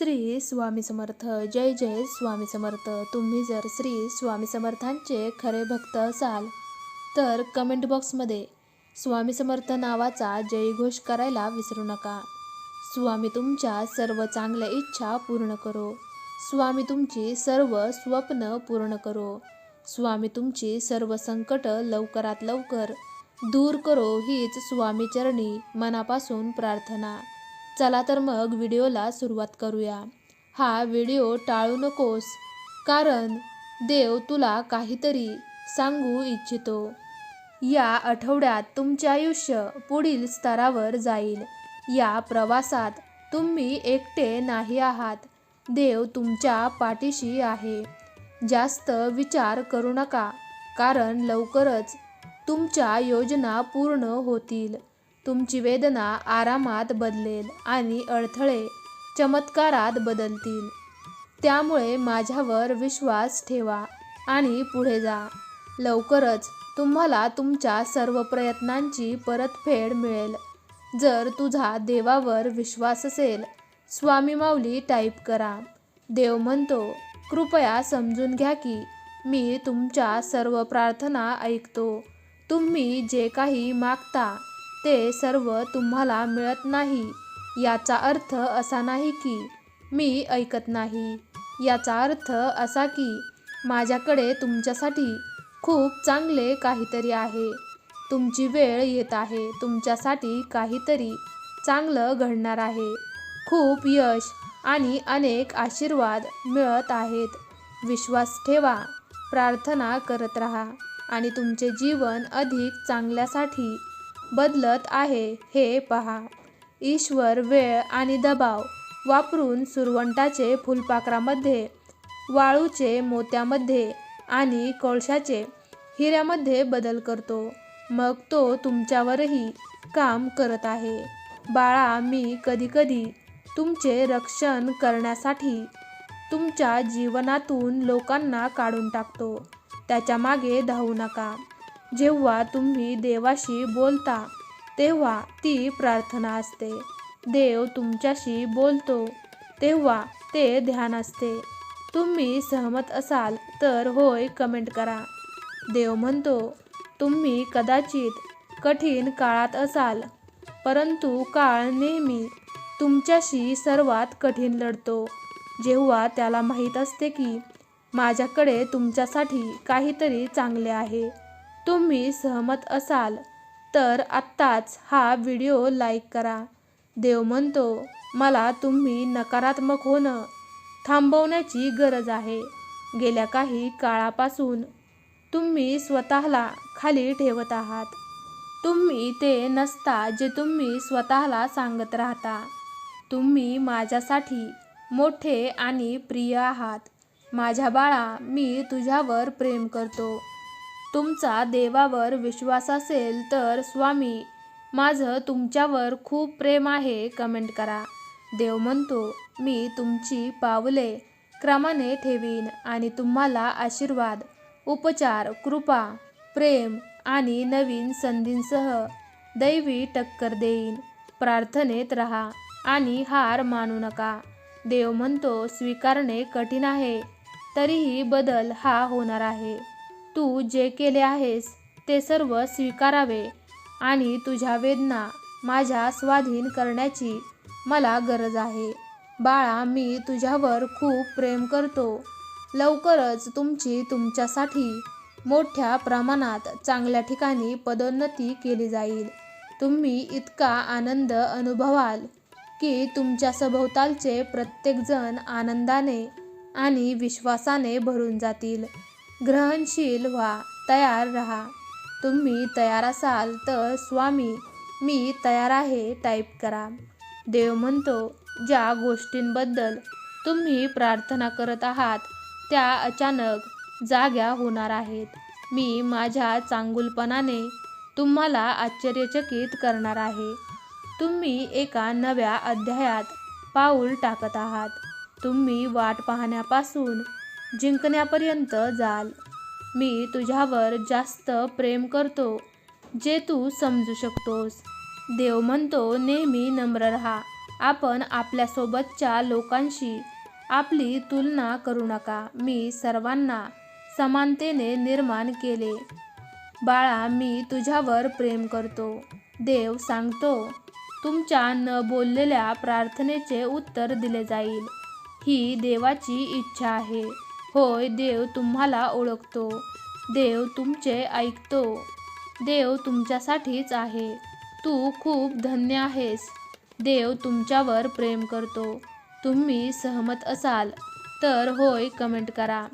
श्री स्वामी समर्थ. जय जय स्वामी समर्थ. तुम्ही जर श्री स्वामी समर्थांचे खरे भक्त असाल तर कमेंट बॉक्समध्ये स्वामी समर्थ नावाचा जयघोष करायला विसरू नका. स्वामी तुमच्या सर्व चांगल्या इच्छा पूर्ण करो. स्वामी तुमची सर्व स्वप्न पूर्ण करो. स्वामी तुमची सर्व संकट लवकरात लवकर दूर करो हीच स्वामी चरणी मनापासून प्रार्थना. चला तर मग व्हिडिओला सुरुवात करूया. हा व्हिडिओ टाळू नकोस कारण देव तुला काहीतरी सांगू इच्छितो. या आठवड्यात तुमचे आयुष्य पुढील स्तरावर जाईल. या प्रवासात तुम्ही एकटे नाही आहात. देव तुमच्या पाठीशी आहे. जास्त विचार करू नका कारण लवकरच तुमच्या योजना पूर्ण होतील. तुमची वेदना आरामात बदलेल आणि अडथळे चमत्कारात बदलतील. त्यामुळे माझ्यावर विश्वास ठेवा आणि पुढे जा. लवकरच तुम्हाला तुमच्या सर्व प्रयत्नांची परतफेड मिळेल. जर तुझा देवावर विश्वास असेल स्वामी माऊली टाईप करा. देव म्हणतो कृपया समजून घ्या की मी तुमच्या सर्व प्रार्थना ऐकतो. तुम्ही जे काही मागता ते सर्व तुम्हाला मिळत नाही. याचा अर्थ असा नाही की मी ऐकत नाही. याचा अर्थ असा की माझ्याकडे तुमच्यासाठी खूप चांगले काहीतरी आहे. तुमची वेळ येत आहे. तुमच्यासाठी काहीतरी चांगलं घडणार आहे. खूप यश आणि अनेक आशीर्वाद मिळत आहेत. विश्वास ठेवा. प्रार्थना करत राहा आणि तुमचे जीवन अधिक चांगल्यासाठी बदलत आहे. हे पहा. ईश्वर वेळ आणि दबाव वापरून सुरवंटाचे फुलपाखरामध्ये वाळूचे मोत्यामध्ये आणि कोळशाचे हिऱ्यामध्ये बदल करतो. मग तो तुमच्यावरही काम करत आहे. बाळा मी कधीकधी तुमचे रक्षण करण्यासाठी तुमच्या जीवनातून लोकांना काढून टाकतो. त्याच्यामागे धावू नका. जेव्हा तुम्ही देवाशी बोलता तेव्हा ती प्रार्थना असते. देव तुमच्याशी बोलतो तेव्हा ते ध्यान असते. तुम्ही सहमत असाल तर होय कमेंट करा. देव म्हणतो तुम्ही कदाचित कठीण काळात असाल परंतु काळ नेहमी तुमच्याशी सर्वात कठीण लढतो. जेव्हा त्याला माहीत असते की माझ्याकडे तुमच्यासाठी काहीतरी चांगले आहे तुम्ही सहमत असाल तर आत्ताच हा व्हिडिओ लाईक करा. देव म्हणतो मला तुम्ही नकारात्मक होणं थांबवण्याची गरज आहे. गेल्या काही काळापासून तुम्ही स्वतःला खाली ठेवत आहात. तुम्ही ते नसता जे तुम्ही स्वतःला सांगत राहता. तुम्ही माझ्यासाठी मोठे आणि प्रिय आहात. माझ्या बाळा मी तुझ्यावर प्रेम करतो. तुमचा देवावर विश्वास असेल तर स्वामी माझं तुमच्यावर खूप प्रेम आहे कमेंट करा. देव म्हणतो मी तुमची पावले क्रमाने ठेवीन आणि तुम्हाला आशीर्वाद उपचार कृपा प्रेम आणि नवीन संधींसह दैवी टक्कर देईन. प्रार्थनेत राहा आणि हार मानू नका. देव म्हणतो स्वीकारणे कठीण आहे तरीही बदल हा होणार आहे. तू जे केले आहेस ते सर्व स्वीकारावे आणि तुझ्या वेदना माझ्या स्वाधीन करण्याची मला गरज आहे. बाळा मी तुझ्यावर खूप प्रेम करतो. लवकरच तुमची तुमच्यासाठी मोठ्या प्रमाणात चांगल्या ठिकाणी पदोन्नती केली जाईल. तुम्ही इतका आनंद अनुभवाल की तुमच्या सभोवतालचे प्रत्येकजण आनंदाने आणि विश्वासाने भरून जातील. ग्रहणशील व्हा तयार राहा. तुम्ही तयार असाल तर स्वामी मी तयार आहे टाईप करा. देव म्हणतो ज्या गोष्टींबद्दल तुम्ही प्रार्थना करत आहात त्या अचानक जाग्या होणार आहेत. मी माझ्या चांगुलपणाने तुम्हाला आश्चर्यचकित करणार आहे. तुम्ही एका नव्या अध्यायात पाऊल टाकत आहात. तुम्ही वाट पाहण्यापासून जिंकण्यापर्यंत जाल. मी तुझ्यावर जास्त प्रेम करतो जे तू समजू शकतोस. देव म्हणतो नेहमी नम्र राहा. आपण आपल्यासोबतच्या लोकांशी आपली तुलना करू नका. मी सर्वांना समानतेने निर्माण केले. बाळा मी तुझ्यावर प्रेम करतो. देव सांगतो तुमच्या न बोललेल्या प्रार्थनेचे उत्तर दिले जाईल. ही देवाची इच्छा आहे. होय देव तुम्हाला ओळखतो. देव तुमचे ऐकतो. देव तुमच्यासाठीच आहे. तू खूप धन्य आहेस. देव तुमच्यावर प्रेम करतो. तुम्ही सहमत असाल तर होय कमेंट करा.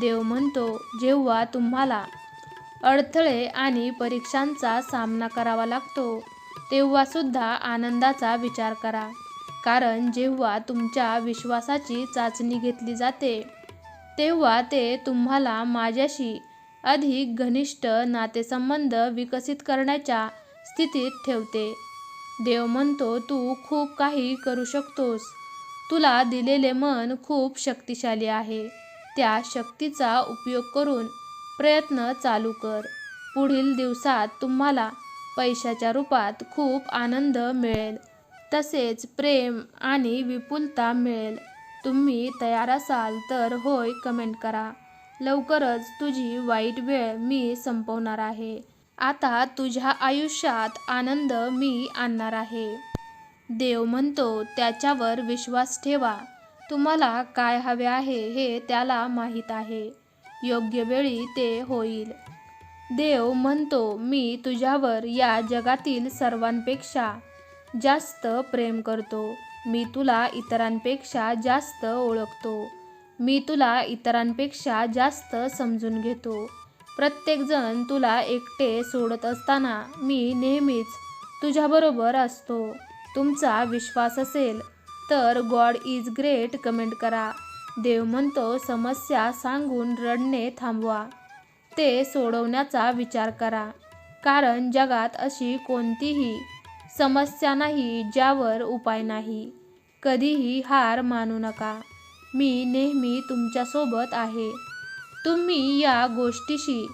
देव म्हणतो जेव्हा तुम्हाला अडथळे आणि परीक्षांचा सामना करावा लागतो तेव्हासुद्धा आनंदाचा विचार करा. कारण जेव्हा तुमच्या विश्वासाची चाचणी घेतली जाते तेव्हा ते तुम्हाला माझ्याशी अधिक घनिष्ठ नातेसंबंध विकसित करण्याच्या स्थितीत ठेवते. देव म्हणतो तू खूप काही करू शकतोस. तुला दिलेले मन खूप शक्तिशाली आहे. त्या शक्तीचा उपयोग करून प्रयत्न चालू कर. पुढील दिवसात तुम्हाला पैशाच्या रूपात खूप आनंद मिळेल. तसेच प्रेम आणि विपुलता मिळेल. तुम्ही तयार असाल तर होय कमेंट करा. लवकरच तुझी वाईट वेळ मी संपवणार आहे. आता तुझ्या आयुष्यात आनंद मी आणणार आहे. देव म्हणतो त्याच्यावर विश्वास ठेवा. तुम्हाला काय हवे आहे हे त्याला माहीत आहे. योग्य वेळी ते होईल. देव म्हणतो मी तुझ्यावर या जगातील सर्वांपेक्षा जास्त प्रेम करतो. मी तुला इतरांपेक्षा जास्त ओळखतो. मी तुला इतरांपेक्षा जास्त समजून घेतो. प्रत्येकजण तुला एकटे सोडत असताना मी नेहमीच तुझ्याबरोबर असतो. तुमचा विश्वास असेल तर गॉड इज ग्रेट कमेंट करा. देव म्हणतो समस्या सांगून रडणे थांबवा. ते सोडवण्याचा विचार करा. कारण जगात अशी कोणतीही समस्या नाही ज्यावर उपाय नाही. कधीही हार मानू नका. मी नेहमी तुमच्यासोबत आहे. तुम्ही या गोष्टीशी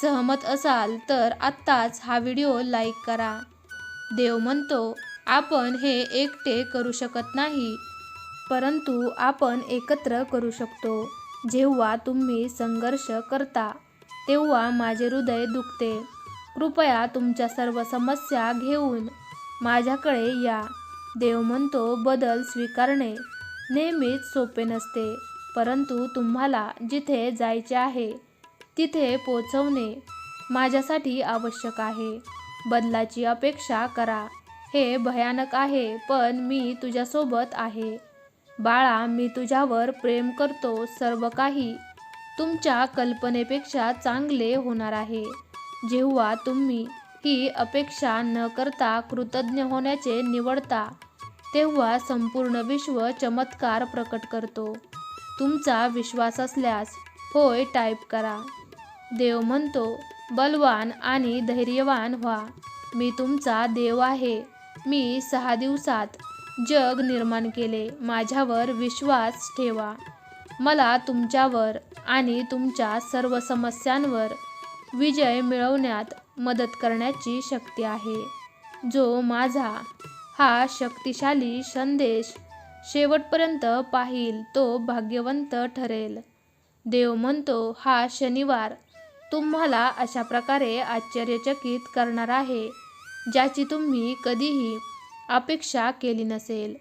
सहमत असाल तर आत्ताच हा व्हिडिओ लाईक करा. देव म्हणतो आपण हे एकटे करू शकत नाही परंतु आपण एकत्र करू शकतो. जेव्हा तुम्ही संघर्ष करता तेव्हा माझे हृदय दुखते. कृपया तुमच्या सर्व समस्या घेऊन माझ्याकडे या. देव म्हणतो बदल स्वीकारणे नेहमीच सोपे नसते. परंतु तुम्हाला जिथे जायचे आहे तिथे पोचवणे माझ्यासाठी आवश्यक आहे. बदलाची अपेक्षा करा. हे भयानक आहे पण मी तुझ्यासोबत आहे. बाळा मी तुझ्यावर प्रेम करतो सर्व काही. तुमच्या कल्पनेपेक्षा चांगले होणार आहे. जेव्हा तुम्ही ही अपेक्षा न करता कृतज्ञ होण्याचे निवडता तेव्हा संपूर्ण विश्व चमत्कार प्रकट करतो. तुमचा विश्वास असल्यास होय टाईप करा. देव म्हणतो बलवान आणि धैर्यवान व्हा. मी तुमचा देव आहे. मी सहा दिवसात जग निर्माण केले. माझ्यावर विश्वास ठेवा. मला तुमच्यावर आणि तुमच्या सर्व समस्यांवर विजय मिळवण्यात मदत करण्याची शक्ती आहे. जो माझा हा शक्तिशाली संदेश शेवटपर्यंत पाहिल तो भाग्यवंत ठरेल. देव म्हणतो हा शनिवार तुम्हाला अशा प्रकारे आश्चर्यचकित करणार आहे ज्याची तुम्ही कधीही अपेक्षा केली नसेल.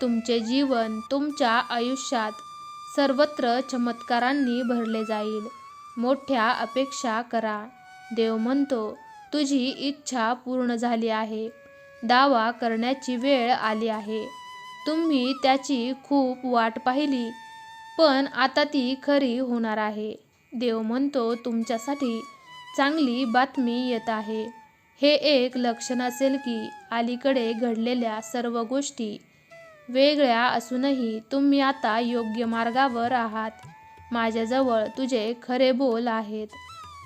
तुमचे जीवन तुमच्या आयुष्यात सर्वत्र चमत्कारांनी भरले जाईल. मोठ्या अपेक्षा करा. देव म्हणतो तुझी इच्छा पूर्ण झाली आहे. दावा करण्याची वेळ आली आहे. तुम्ही त्याची खूप वाट पाहिली पण आता ती खरी होणार आहे देव म्हणतो तुमच्यासाठी चांगली बातमी येत आहे. हे एक लक्षण असेल की अलीकडे घडलेल्या सर्व गोष्टी वेगळ्या असूनही तुम्ही आता योग्य मार्गावर आहात. माझ्याजवळ तुझे खरे बोल आहेत.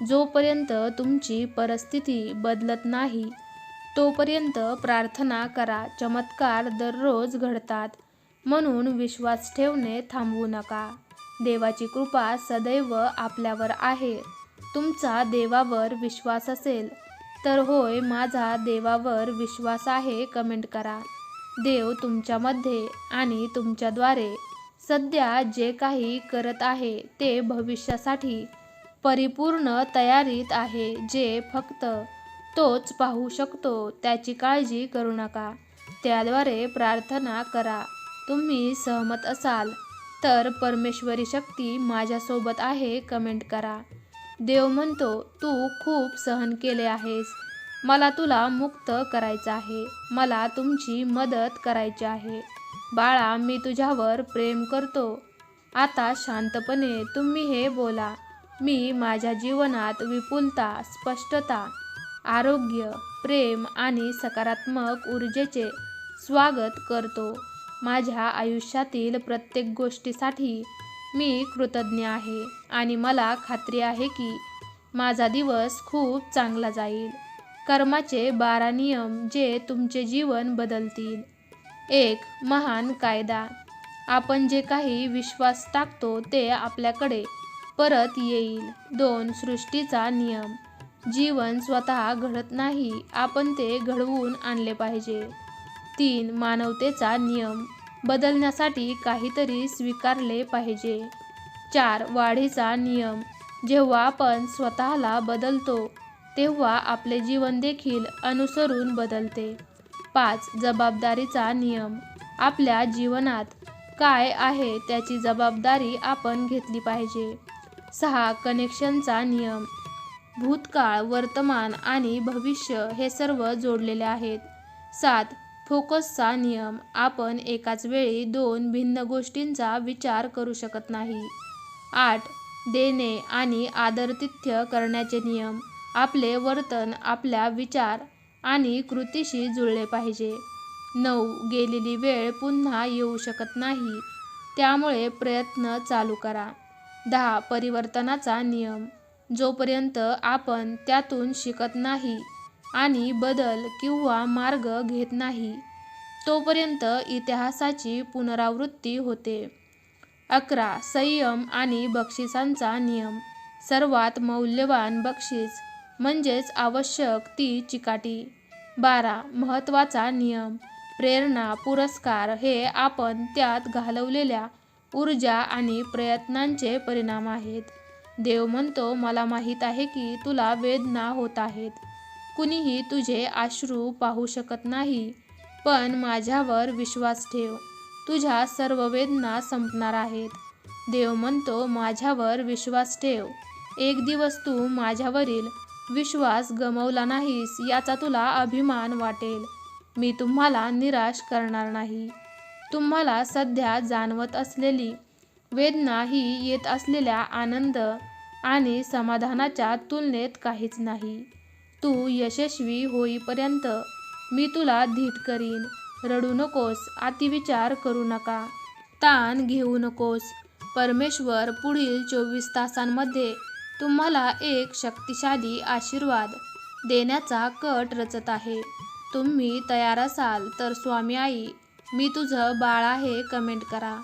जोपर्यंत तुमची परिस्थिती बदलत नाही तोपर्यंत प्रार्थना करा चमत्कार दररोज घडतात. म्हणून विश्वास ठेवणे थांबवू नका. देवाची कृपा सदैव आपल्यावर आहे. तुमचा देवावर विश्वास असेल तर होय माझा देवावर विश्वास आहे कमेंट करा. देव तुमच्यामध्ये आणि तुमच्याद्वारे सध्या जे काही करत आहे ते भविष्यासाठी परिपूर्ण तयारीत आहे जे फक्त तोच पाहू शकतो. त्याची काळजी करू नका. त्याद्वारे प्रार्थना करा. तुम्ही सहमत असाल तर परमेश्वरी शक्ती माझ्यासोबत आहे कमेंट करा. देव म्हणतो तू खूप सहन केले आहेस. मला तुला मुक्त करायचं आहे. मला तुमची मदत करायची आहे. बाळा मी तुझ्यावर प्रेम करतो. आता शांतपणे तुम्ही हे बोला. मी माझ्या जीवनात विपुलता स्पष्टता आरोग्य प्रेम आणि सकारात्मक ऊर्जेचे स्वागत करतो. माझ्या आयुष्यातील प्रत्येक गोष्टीसाठी मी कृतज्ञ आहे आणि मला खात्री आहे की माझा दिवस खूप चांगला जाईल. कर्माचे बारा नियम जे तुमचे जीवन बदलतील. एक महान कायदा. आपण जे काही विश्वास टाकतो ते आपल्याकडे परत येईल. दोन सृष्टीचा नियम. जीवन स्वतः घडत नाही. आपण ते घडवून आणले पाहिजे. तीन मानवतेचा नियम. बदलण्यासाठी काहीतरी स्वीकारले पाहिजे. चार वाढीचा नियम. जेव्हा आपण स्वतःला बदलतो तेव्हा आपले जीवन देखील अनुसरून बदलते. पाच जबाबदारीचा नियम. आपल्या जीवनात काय आहे त्याची जबाबदारी आपण घेतली पाहिजे. सहा कनेक्शनचा नियम. भूतकाळ वर्तमान आणि भविष्य हे सर्व जोडलेले आहेत. सात फोकसचा नियम. आपण एकाच वेळी दोन भिन्न गोष्टींचा विचार करू शकत नाही. आठ देणे आणि आदरतिथ्य करण्याचे नियम. आपले वर्तन आपल्या विचार आणि कृतीशी जुळले पाहिजे. नऊ गेलेली वेळ पुन्हा येऊ शकत नाही. त्यामुळे प्रयत्न चालू करा. दहा परिवर्तनाचा नियम. जोपर्यंत आपण त्यातून शिकत नाही आणि बदल किंवा मार्ग घेत नाही तोपर्यंत इतिहासाची पुनरावृत्ती होते. अकरा संयम आणि बक्षिसांचा नियम. सर्वात मौल्यवान बक्षीस म्हणजेच आवश्यक ती चिकाटी. बारा महत्त्वाचा नियम. प्रेरणा पुरस्कार हे आपण त्यात घालवलेल्या ऊर्जा आणि प्रयत्नांचे परिणाम आहेत. देव म्हणतो मला माहीत आहे की तुला वेदना होत आहेत. कुणीही तुझे आश्रू पाहू शकत नाही पण माझ्यावर विश्वास ठेव. तुझ्या सर्व वेदना संपणार आहेत. देव म्हणतो माझ्यावर विश्वास ठेव. एक दिवस तू माझ्यावरील विश्वास गमवला नाहीस याचा तुला अभिमान वाटेल. मी तुम्हाला निराश करणार नाही. तुम्हाला सध्या जाणवत असलेली वेदना ही येत असलेल्या आनंद आणि समाधानाच्या तुलनेत काहीच नाही. तू यशस्वी होईपर्यंत मी तुला धीट करीन. रडू नकोस अतिविचार करू नका. ताण घेऊ नकोस. परमेश्वर पुढील चोवीस तासांमध्ये तुम्हाला एक शक्तिशाली आशीर्वाद देण्याचा कट रचत आहे. तुम्ही तयार असाल तर स्वामी आई मी तुझं बाळ आहे कमेंट करा.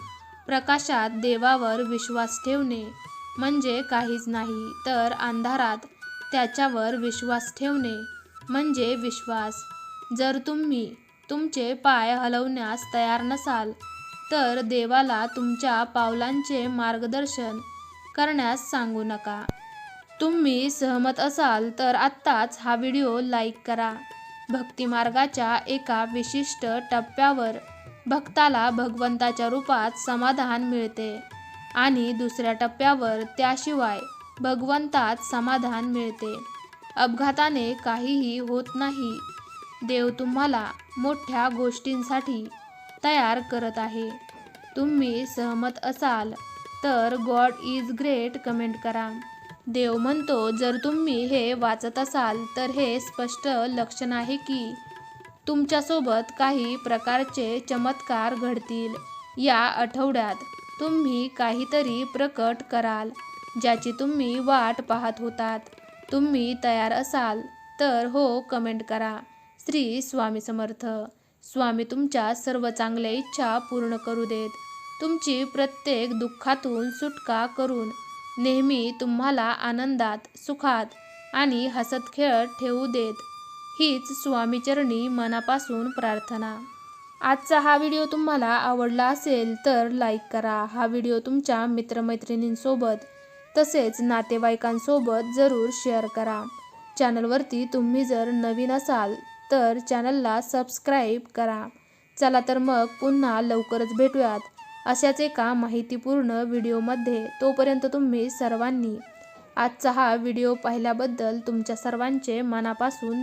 प्रकाशात देवावर विश्वास ठेवणे म्हणजे काहीच नाही तर अंधारात त्याच्यावर विश्वास ठेवणे म्हणजे विश्वास. जर तुम्ही तुमचे पाय हलवण्यास तयार नसाल तर देवाला तुमच्या पावलांचे मार्गदर्शन करण्यास सांगू नका. तुम्ही सहमत असाल तर आत्ताच हा व्हिडिओ लाईक करा. भक्तिमार्गाच्या एका विशिष्ट टप्प्यावर भक्ताला भगवंताच्या रूपात समाधान मिळते. आणि दुसऱ्या टप्प्यावर त्याशिवाय भगवंतात समाधान मिळते. अपघाताने काहीही होत नाही. देव तुम्हाला मोठ्या गोष्टींसाठी तयार करत आहे. तुम्ही सहमत असाल तर गॉड इज ग्रेट कमेंट करा. देव म्हणतो जर तुम्ही हे वाचत असाल तर हे स्पष्ट लक्षण आहे की तुमच्यासोबत काही प्रकारचे चमत्कार घडतील. या आठवड्यात तुम्ही काहीतरी प्रकट कराल ज्याची तुम्ही वाट पाहत होतात. तुम्ही तयार असाल तर हो कमेंट करा. श्री स्वामी समर्थ. स्वामी तुमच्या सर्व चांगल्या इच्छा पूर्ण करू देत. तुमची प्रत्येक दुःखातून सुटका करून नेहमी तुम्हाला आनंदात सुखात आणि हसत खेळत ठेवू देत. हीच स्वामीचरणी मनापासून प्रार्थना. आजचा हा व्हिडिओ तुम्हाला आवडला असेल तर लाईक करा. हा व्हिडिओ तुमच्या मित्रमैत्रिणींसोबत तसेच नातेवाईकांसोबत जरूर शेअर करा. चॅनलवरती तुम्ही जर नवीन असाल तर चॅनलला सबस्क्राईब करा. चला तर मग पुन्हा लवकरच भेटूयात अशाच एका माहितीपूर्ण व्हिडिओमध्ये. तोपर्यंत तुम्ही सर्वांनी आजचा हा व्हिडिओ पाहिल्याबद्दल तुमच्या सर्वांचे मनापासून